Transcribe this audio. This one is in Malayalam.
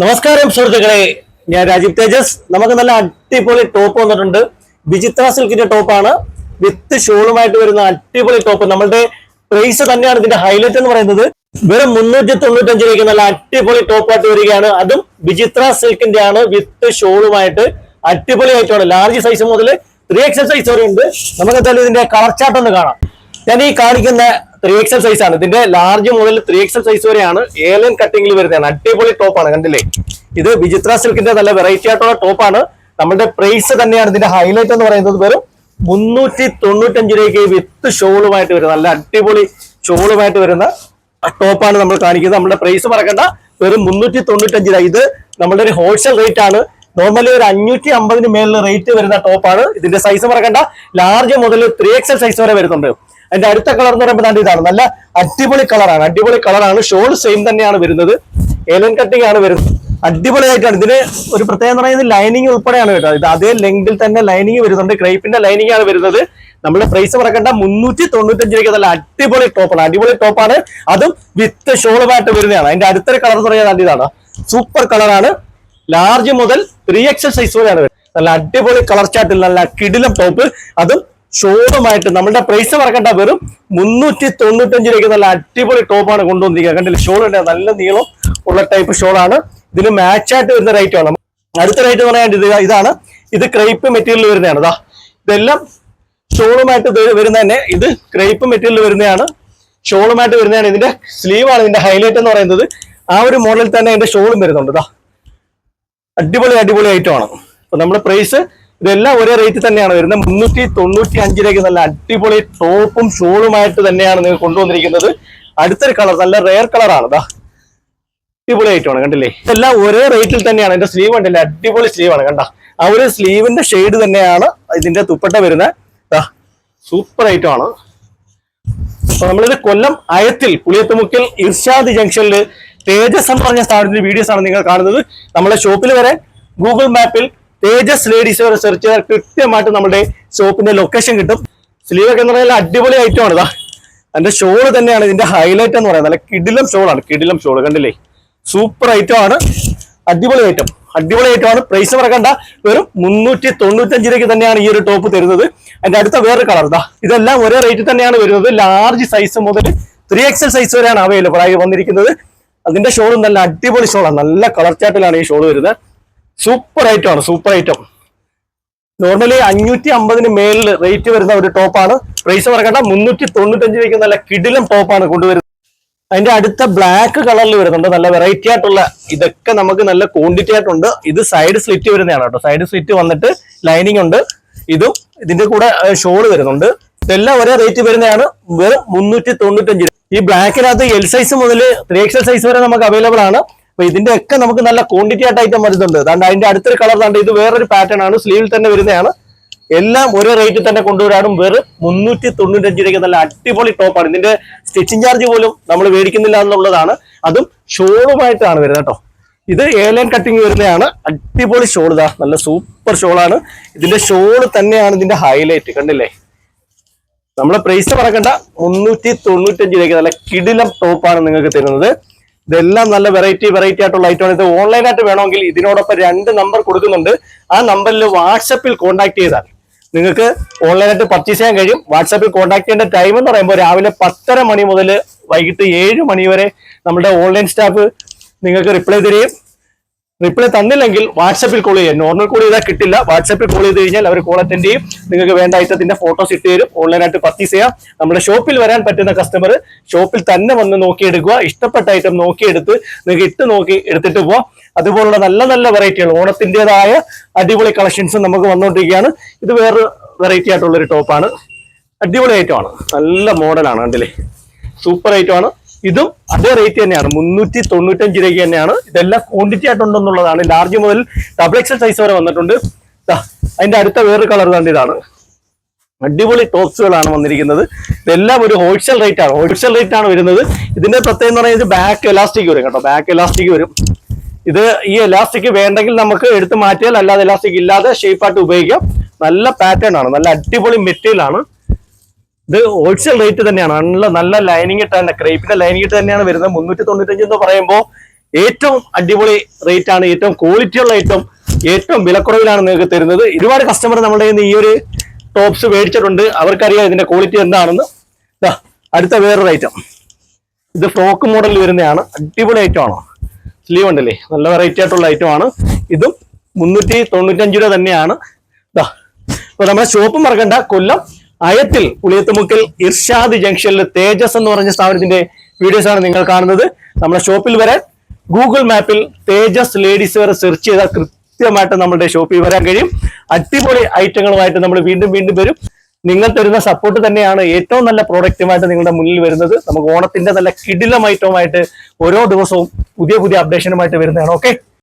നമസ്കാരം സുഹൃത്തുക്കളെ. ഞാൻ രാജീവ് തേജസ്. നമുക്ക് നല്ല അടിപൊളി ടോപ്പ് വന്നിട്ടുണ്ട്. വിചിത്ര സിൽക്കിന്റെ ടോപ്പാണ് വിത്ത് ഷോളുമായിട്ട് വരുന്ന അടിപൊളി ടോപ്പ് നമ്മളുടെ പ്രൈസ് തന്നെയാണ് ഇതിന്റെ ഹൈലൈറ്റ് എന്ന് പറയുന്നത്. വെറും മുന്നൂറ്റി തൊണ്ണൂറ്റഞ്ച് രൂപയ്ക്ക് നല്ല അടിപൊളി ടോപ്പായിട്ട് വരികയാണ്. അതും വിചിത്ര സിൽക്കിന്റെ ആണ്. വിത്ത് ഷോളുമായിട്ട് അടിപൊളി ആയിട്ടാണ് ലാർജ് സൈസ് മുതൽ ത്രീ എക്സൽ സൈസ് വരെ ഉണ്ട്. നമുക്ക് എന്തായാലും ഇതിന്റെ കളർ ചാർട്ട് ഒന്ന് കാണാം. ഞാൻ ഈ കാണിക്കുന്ന ത്രീ എക്സൽ സൈസ് ആണ്. ഇതിന്റെ ലാർജ് മുതൽ ത്രീ എക്സൽ സൈസ് വരെയാണ്. ഏലൻ കട്ടിങ്ങിൽ വരുന്നതാണ്. അടിപൊളി ടോപ്പാണ് കണ്ടില്ലേ? ഇത് വിചിത്ര സിൽക്കിന്റെ നല്ല വെറൈറ്റി ആയിട്ടുള്ള ടോപ്പാണ് നമ്മുടെ പ്രൈസ് തന്നെയാണ് ഇതിന്റെ ഹൈലൈറ്റ് എന്ന് പറയുന്നത് വെറും മുന്നൂറ്റി തൊണ്ണൂറ്റഞ്ച് രൂപയ്ക്ക് വിത്ത് ഷോളുമായിട്ട് വരുന്ന നല്ല അടിപൊളി ഷോളുമായിട്ട് വരുന്ന ടോപ്പാണ് നമ്മൾ കാണിക്കുന്നത്. നമ്മുടെ പ്രൈസ് മറക്കണ്ട. വെറും മുന്നൂറ്റി തൊണ്ണൂറ്റഞ്ച് രൂപ. ഇത് നമ്മുടെ ഒരു ഹോൾസെയിൽ റേറ്റ് ആണ്. നോർമലി ഒരു അഞ്ഞൂറ്റി അമ്പതിന് മേളിൽ റേറ്റ് വരുന്ന ടോപ്പാണ് ഇതിന്റെ സൈസ് മറക്കണ്ട. ലാർജ് മുതൽ ത്രീ എക്സൽ സൈസ് വരെ വരുന്നുണ്ട്. അതിന്റെ അടുത്ത കളർ എന്ന് പറയുമ്പോൾ ഇതാണ്. നല്ല അടിപൊളി കളറാണ് അടിപൊളി കളറാണ് ഷോൾ സെയിം തന്നെയാണ് വരുന്നത്. ഏലൻ കട്ടിംഗ് ആണ് വരുന്നത്. അടിപൊളിയായിട്ടാണ്. ഇതിന് ഒരു പ്രത്യേകത എന്ന് പറയുന്നത് ലൈനിങ് ഉൾപ്പെടെയാണ് കേട്ടോ. ഇത് അതേ ലെങ്കിൽ തന്നെ ലൈനിങ് വരുന്നുണ്ട്. ക്രൈപ്പിന്റെ ലൈനിങ് ആണ് വരുന്നത്. നമ്മുടെ പ്രൈസ് മറക്കണ്ട. മുന്നൂറ്റി തൊണ്ണൂറ്റഞ്ച് രൂപയ്ക്ക് നല്ല അടിപൊളി ടോപ്പാണ് അടിപൊളി ടോപ്പാണ് അതും വിത്ത് ഷോളുമായിട്ട് വരുന്നതാണ്. അതിന്റെ അടുത്തൊരു കളർ എന്ന് പറയുന്നത് ഇതാണ്. സൂപ്പർ കളറാണ് ലാർജ് മുതൽ ത്രീ എക്സൽ സൈസ് വരെയാണ് വരുന്നത്. നല്ല അടിപൊളി കളർ ചാർട്ടിൽ നല്ല കിടിലം ടോപ്പ് അതും ഷോളുമായിട്ട് നമ്മുടെ പ്രൈസ് മറക്കണ്ട. വെറും മുന്നൂറ്റി തൊണ്ണൂറ്റഞ്ച് രൂപയ്ക്ക് നല്ല അടിപൊളി ടോപ്പാണ് കൊണ്ടുവന്നിരിക്കുക കണ്ടില്ല? ഷോൾ ഉണ്ട് നല്ല നീളം ഉള്ള ടൈപ്പ് ഷോളാണ് ഇതിന് മാച്ച് ആയിട്ട് വരുന്ന റേറ്റ് ആണ് അടുത്ത റേറ്റ് എന്ന് പറയാൻ ഇത് ഇതാണ്. ഇത് ക്രൈപ്പ് മെറ്റീരിയൽ വരുന്നതാണ്. ഇതാ ഇതെല്ലാം ഷോളുമായിട്ട് വരുന്ന തന്നെ ഇത് ക്രൈപ്പ് മെറ്റീരിയൽ വരുന്നതാണ്. ഷോളുമായിട്ട് വരുന്നതാണ്. ഇതിന്റെ സ്ലീവ് ആണ് ഇതിന്റെ ഹൈലൈറ്റ് എന്ന് പറയുന്നത്. ആ ഒരു മോഡലിൽ തന്നെ ഇതിന്റെ ഷോളും വരുന്നുണ്ട്. ഇതാ അടിപൊളി അടിപൊളി ഐറ്റം ആണ്. അപ്പൊ നമ്മുടെ പ്രൈസ് ഇതെല്ലാം ഒരേ റേറ്റ് തന്നെയാണ് വരുന്നത്. മുന്നൂറ്റി തൊണ്ണൂറ്റി അഞ്ചിലേക്ക് നല്ല അടിപൊളി ടോപ്പും ഷോളുമായിട്ട് തന്നെയാണ് നിങ്ങൾ കൊണ്ടുവന്നിരിക്കുന്നത്. അടുത്തൊരു കളർ നല്ല റെയർ കളറാണ് ഇതാ അടിപൊളി ആണ് കണ്ടില്ലേ? ഇതെല്ലാം ഒരേ റേറ്റിൽ തന്നെയാണ്. എന്റെ സ്ലീവ് കണ്ടില്ലേ? അടിപൊളി സ്ലീവാണ് കണ്ട? ആ ഒരു സ്ലീവിന്റെ ഷെയ്ഡ് തന്നെയാണ് ഇതിന്റെ തുപ്പട്ട വരുന്നത്. സൂപ്പർ ഐറ്റം ആണ്. അപ്പൊ നമ്മളിത് കൊല്ലം അയത്തിൽ പുളിയത്തുമുക്കിൽ ഇർഷാദ് ജംഗ്ഷനിൽ തേജസ് എന്ന് പറഞ്ഞ സ്ഥാപനത്തിന്റെ വീഡിയോസ് ആണ് നിങ്ങൾ കാണുന്നത്. നമ്മളെ ഷോപ്പിൽ വരെ ഗൂഗിൾ മാപ്പിൽ തേജസ് ലേഡീസ് വരെ സെർച്ച് ചെയ്താൽ കൃത്യമായിട്ട് നമ്മുടെ ഷോപ്പിന്റെ ലൊക്കേഷൻ കിട്ടും. സ്ലീവ് ഒക്കെ എന്ന് പറഞ്ഞാൽ അടിപൊളി ഐറ്റം ആണ് ഇതാ. അതിന്റെ ഷോൾ തന്നെയാണ് ഇതിന്റെ ഹൈലൈറ്റ് എന്ന് പറയുന്നത്. നല്ല കിടിലം ഷോളാണ് കിടിലം ഷോൾ കണ്ടില്ലേ? സൂപ്പർ ഐറ്റം ആണ്. അടിപൊളി ഐറ്റം അടിപൊളി ഐറ്റം ആണ്. പ്രൈസ് പറക്കണ്ട വെറും മുന്നൂറ്റി തൊണ്ണൂറ്റഞ്ച് രൂപയ്ക്ക് തന്നെയാണ് ഈ ഒരു ടോപ്പ് തരുന്നത്. അതിന്റെ അടുത്ത വേറൊരു കളർ ഇതാ. ഇതെല്ലാം ഒരേ റേറ്റ് തന്നെയാണ് വരുന്നത്. ലാർജ് സൈസ് മുതൽ ത്രീ എക്സൽ സൈസ് വരെയാണ് അവൈലബിൾ ആയി വന്നിരിക്കുന്നത്. അതിന്റെ ഷോളും നല്ല അടിപൊളി ഷോളാണ് നല്ല കളർ ചാട്ടിലാണ് ഈ ഷോൾ വരുന്നത്. സൂപ്പർ ഐറ്റം ആണ് സൂപ്പർ ഐറ്റം നോർമലി അഞ്ഞൂറ്റി അമ്പതിന് മേലിൽ റേറ്റ് വരുന്ന ഒരു ടോപ്പാണ് പ്രൈസ് മറക്കണ്ട മുന്നൂറ്റി തൊണ്ണൂറ്റഞ്ച് രൂപയ്ക്ക് നല്ല കിടിലം ടോപ്പാണ് കൊണ്ടുവരുന്നത്. അതിന്റെ അടുത്ത ബ്ലാക്ക് കളറിൽ വരുന്നുണ്ട് നല്ല വെറൈറ്റി ആയിട്ടുള്ള ഇതൊക്കെ നമുക്ക് നല്ല ക്വാണ്ടിറ്റി ആയിട്ടുണ്ട്. ഇത് സൈഡ് സ്ലിറ്റ് വരുന്നതാണ് കേട്ടോ. സൈഡ് സ്ലിറ്റ് വന്നിട്ട് ലൈനിങ് ഉണ്ട്. ഇതും ഇതിന്റെ കൂടെ ഷോൾ വരുന്നുണ്ട്. ഇതെല്ലാം ഒരേ റേറ്റ് വരുന്നതാണ് വെറും മുന്നൂറ്റി തൊണ്ണൂറ്റഞ്ച് ഈ ബ്ലാക്കിനകത്ത് എൽ സൈസ് മുതൽ ത്രീ എക്സൽ സൈസ് വരെ നമുക്ക് അവൈലബിൾ ആണ്. അപ്പൊ ഇതിന്റെ ഒക്കെ നമുക്ക് നല്ല ക്വാണ്ടിറ്റി ആയിട്ട് ഐറ്റം വരുന്നുണ്ട്. അതുകൊണ്ട് അതിന്റെ അടുത്തൊരു കളർ കണ്ട് ഇത് വേറൊരു പാറ്റേൺ ആണ്. സ്ലീവിൽ തന്നെ വരുന്നതാണ്. എല്ലാം ഒരേ റേറ്റിൽ തന്നെ കൊണ്ടുവരാനും വെറും മുന്നൂറ്റി തൊണ്ണൂറ്റഞ്ച് രൂപയ്ക്ക് നല്ല അടിപൊളി ടോപ്പാണ് ഇതിന്റെ സ്റ്റിച്ചിങ് ചാർജ് പോലും നമ്മൾ മേടിക്കുന്നില്ല എന്നുള്ളതാണ്. അതും ഷോളുമായിട്ടാണ് വരുന്നത് കേട്ടോ. ഇത് ഏലൻ കട്ടിങ് വരുന്നതാണ്. അടിപൊളി ഷോൾ ഇതാ നല്ല സൂപ്പർ ഷോളാണ് ഇതിന്റെ ഷോൾ തന്നെയാണ് ഇതിന്റെ ഹൈലൈറ്റ് കണ്ടില്ലേ? നമ്മളെ പ്രൈസ് പറക്കണ്ട. മുന്നൂറ്റി തൊണ്ണൂറ്റഞ്ച് രൂപയ്ക്ക് നല്ല കിടിലം ടോപ്പാണ് നിങ്ങൾക്ക് തരുന്നത്. ഇതെല്ലാം നല്ല വെറൈറ്റി വെറൈറ്റി ആയിട്ടുള്ള ഐറ്റമാണ് ഇത് ഓൺലൈനായിട്ട് വേണമെങ്കിൽ ഇതിനോടൊപ്പം രണ്ട് നമ്പർ കൊടുക്കുന്നുണ്ട്. ആ നമ്പറിൽ വാട്സപ്പിൽ കോൺടാക്ട് ചെയ്താൽ നിങ്ങൾക്ക് ഓൺലൈനായിട്ട് പർച്ചേസ് ചെയ്യാൻ കഴിയും. വാട്സപ്പിൽ കോൺടാക്ട് ചെയ്യേണ്ട ടൈം എന്ന് പറയുമ്പോൾ രാവിലെ പത്തര മണി മുതൽ വൈകിട്ട് ഏഴ് മണി വരെ നമ്മുടെ ഓൺലൈൻ സ്റ്റാഫ് നിങ്ങൾക്ക് റിപ്ലൈ തരികയും റിപ്ലൈ തന്നില്ലെങ്കിൽ വാട്സപ്പിൽ കോൾ ചെയ്യാം. നോർമൽ കോൾ ചെയ്താൽ കിട്ടില്ല. വാട്സപ്പിൽ കോൾ ചെയ്ത് കഴിഞ്ഞാൽ അവർ കോൾ അറ്റൻഡ് ചെയ്യും. നിങ്ങൾക്ക് വേണ്ട ഐറ്റത്തിന്റെ ഫോട്ടോസ് ഇട്ട് തരും. ഓൺലൈനായിട്ട് പർച്ചേസ് ചെയ്യാം. നമ്മുടെ ഷോപ്പിൽ വരാൻ പറ്റുന്ന കസ്റ്റമർ ഷോപ്പിൽ തന്നെ വന്ന് നോക്കിയെടുക്കുക. ഇഷ്ടപ്പെട്ട ഐറ്റം നോക്കിയെടുത്ത് നിങ്ങൾക്ക് ഇട്ട് നോക്കി എടുത്തിട്ട് പോവാം. അതുപോലുള്ള നല്ല നല്ല വെറൈറ്റികൾ ഓണത്തിന്റെതായ അടിപൊളി കളക്ഷൻസ് നമുക്ക് വന്നുകൊണ്ടിരിക്കുകയാണ്. ഇത് വേറൊരു വെറൈറ്റി ആയിട്ടുള്ളൊരു ടോപ്പാണ് അടിപൊളി ഐറ്റമാണ് നല്ല മോഡലാണ് കണ്ടില്ലേ? സൂപ്പർ ഐറ്റമാണ് ഇതും അതേ റേറ്റ് തന്നെയാണ്. മുന്നൂറ്റി തൊണ്ണൂറ്റഞ്ച് രൂപയ്ക്ക് തന്നെയാണ്. ഇതെല്ലാം ക്വാണ്ടിറ്റി ആയിട്ടുണ്ടെന്നുള്ളതാണ്. ലാർജ് മുതൽ ഡബിൾ എക്സൽ സൈസ് വരെ വന്നിട്ടുണ്ട്. അതിന്റെ അടുത്ത വേറൊരു കളർ കണ്ട് ഇതാണ്. അടിപൊളി ടോപ്സുകളാണ് വന്നിരിക്കുന്നത്. ഇതെല്ലാം ഒരു ഹോൾസെയിൽ റേറ്റ് ആണ്. ഹോൾസെയിൽ റേറ്റ് ആണ് വരുന്നത്. ഇതിന്റെ പ്രത്യേകം എന്ന് പറയുന്നത് ബാക്ക് എലാസ്റ്റിക് വരും കേട്ടോ. ബാക്ക് എലാസ്റ്റിക് വരും. ഇത് ഈ എലാസ്റ്റിക് വേണ്ടെങ്കിൽ നമുക്ക് എടുത്ത് മാറ്റിയാൽ അല്ലാതെ എലാസ്റ്റിക് ഇല്ലാതെ ഷേപ്പായിട്ട് ഉപയോഗിക്കാം. നല്ല പാറ്റേൺ ആണ്. നല്ല അടിപൊളി മെറ്റീരിയൽ ആണ്. ഇത് ഹോൾസെയിൽ റേറ്റ് തന്നെയാണ്. നല്ല നല്ല ലൈനിങ് ഇട്ട് തന്നെ ക്രേപ്പിന്റെ ലൈനിങ് ഇട്ട് തന്നെയാണ് വരുന്നത്. മുന്നൂറ്റി തൊണ്ണൂറ്റഞ്ച് എന്ന് പറയുമ്പോൾ ഏറ്റവും അടിപൊളി റേറ്റ് ആണ്. ഏറ്റവും ക്വാളിറ്റി ഉള്ള ഏറ്റവും ഏറ്റവും വിലക്കുറവിലാണ് നിങ്ങൾക്ക് തരുന്നത്. ഒരുപാട് കസ്റ്റമർ നമ്മുടെ ഈ ഒരു ടോപ്സ് മേടിച്ചിട്ടുണ്ട്. അവർക്കറിയാം ഇതിന്റെ ക്വാളിറ്റി എന്താണെന്ന്. അടുത്ത വേറൊരു ഐറ്റം ഇത് ഫ്രോക്ക് മോഡലിൽ വരുന്നതാണ്. അടിപൊളി ഐറ്റം ആണോ. സ്ലീവ് ഉണ്ടല്ലേ? നല്ല വെറൈറ്റി ആയിട്ടുള്ള ഐറ്റം ആണ്. ഇതും മുന്നൂറ്റി തൊണ്ണൂറ്റഞ്ച് രൂപ തന്നെയാണ്. ദാ, അപ്പൊ നമ്മുടെ ഷോപ്പ് മറക്കണ്ട. കൊല്ലം അയത്തിൽ പുളിയത്തുമുക്കിൽ ഇർഷാദ് ജംഗ്ഷനിൽ തേജസ് എന്ന് പറഞ്ഞ സ്ഥാപനത്തിന്റെ വീഡിയോസ് ആണ് നിങ്ങൾ കാണുന്നത്. നമ്മുടെ ഷോപ്പിൽ വരെ ഗൂഗിൾ മാപ്പിൽ തേജസ് ലേഡീസ് വെയർ സെർച്ച് ചെയ്താൽ കൃത്യമായിട്ട് നമ്മുടെ ഷോപ്പിൽ വരാൻ കഴിയും. അടിപൊളി ഐറ്റങ്ങളുമായിട്ട് നമ്മൾ വീണ്ടും വീണ്ടും വരും. നിങ്ങൾ തരുന്ന സപ്പോർട്ട് തന്നെയാണ് ഏറ്റവും നല്ല പ്രോഡക്റ്റുമായിട്ട് നിങ്ങളുടെ മുന്നിൽ വരുന്നത്. നമുക്ക് ഓണത്തിന്റെ നല്ല കിടിലം ഐറ്റവുമായിട്ട് ഓരോ ദിവസവും പുതിയ പുതിയ അപ്ഡേഷനുമായിട്ട് വരുന്നതാണ്. ഓക്കെ